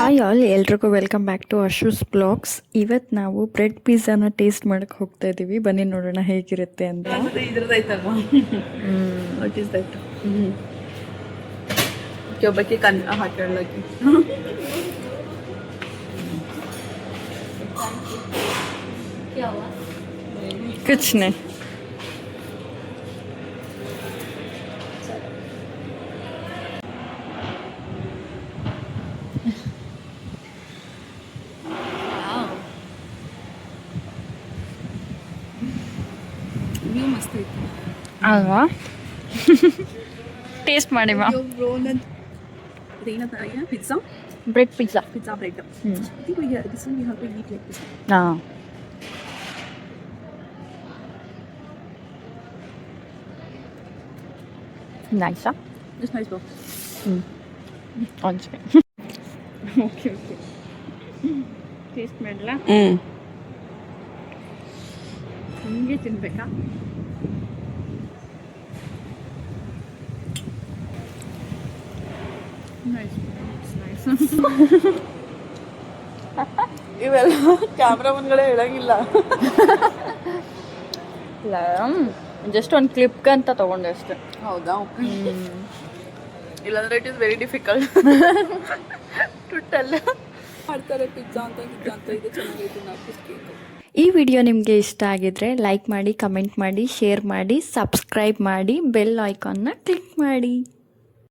Hi all ಎಲ್ರಿಗೂ welcome back to Ashu's blogs ಇವತ್ತು ನಾವು ಬ್ರೆಡ್ ಪಿಜ್ಜಾನ ಟೇಸ್ಟ್ ಮಾಡಕ್ಕೆ ಹೋಗ್ತಾ ಇದ್ದೀವಿ ಬನ್ನಿ ನೋಡೋಣ ಹೇಗಿರುತ್ತೆ ಅಂತ ಮತ್ತೆ ಇದ್ರದ್ದಾಯ್ತಲ್ವಾ ವಾಟ್ ಇಸ್ ದಟ್ ಒಬ್ಬಕ್ಕೆ ಕನ್ ಹಾಕೊಳ್ಳೋಕೆ ಕುಚ್ ನೇ ವ್ಯೂ ಮಸ್ತ್ ಐತಿ. ಅಲ್ವಾ? ಟೇಸ್ಟ್ ಮಾಡಿ ಮಾ pizza bread pizza pizza bread we have this one we have to eat ಆ. ಹಾಂ. ನೈಸಾ It's nice bro. ಹ್ಞೂ okay okay Okay, okay. Taste ಮಾಡಲ? ಹ್ಮ್. ಹಿಂಗೆ ತಿನ್ಬೇಕಾ? ನೈಸ್ ನೈಸ್ ಇವೆಲ್ಲ ಕ್ಯಾಮ್ರಾ ಮುಂದ್ಗಡೆ ಹೇಳಂಗಿಲ್ಲ ಜಸ್ಟ್ ಒಂದು ಕ್ಲಿಪ್ಗಂತ ತಗೊಂಡೆ ಅಷ್ಟೇ. ಹೌದಾ? ಇಲ್ಲಾಂದ್ರೆ it is very difficult to tell ಮಾಡ್ತಾರೆ ಪಿಜ್ಜಾ ಅಂತ ಪಿಜ್ಜಾ ಅಂತ ಇದು ಚೆನ್ನಾಗೈತೆ ನಾವು ಕೇಕ್. ಈ ವಿಡಿಯೋ ನಿಮಗೆ ಇಷ್ಟ ಆಗಿದ್ರೆ ಲೈಕ್ ಮಾಡಿ ಕಮೆಂಟ್ ಮಾಡಿ ಶೇರ್ ಮಾಡಿ ಸಬ್ಸ್ಕ್ರೈಬ್ ಮಾಡಿ ಬೆಲ್ ಐಕಾನ್ನ ಕ್ಲಿಕ್ ಮಾಡಿ.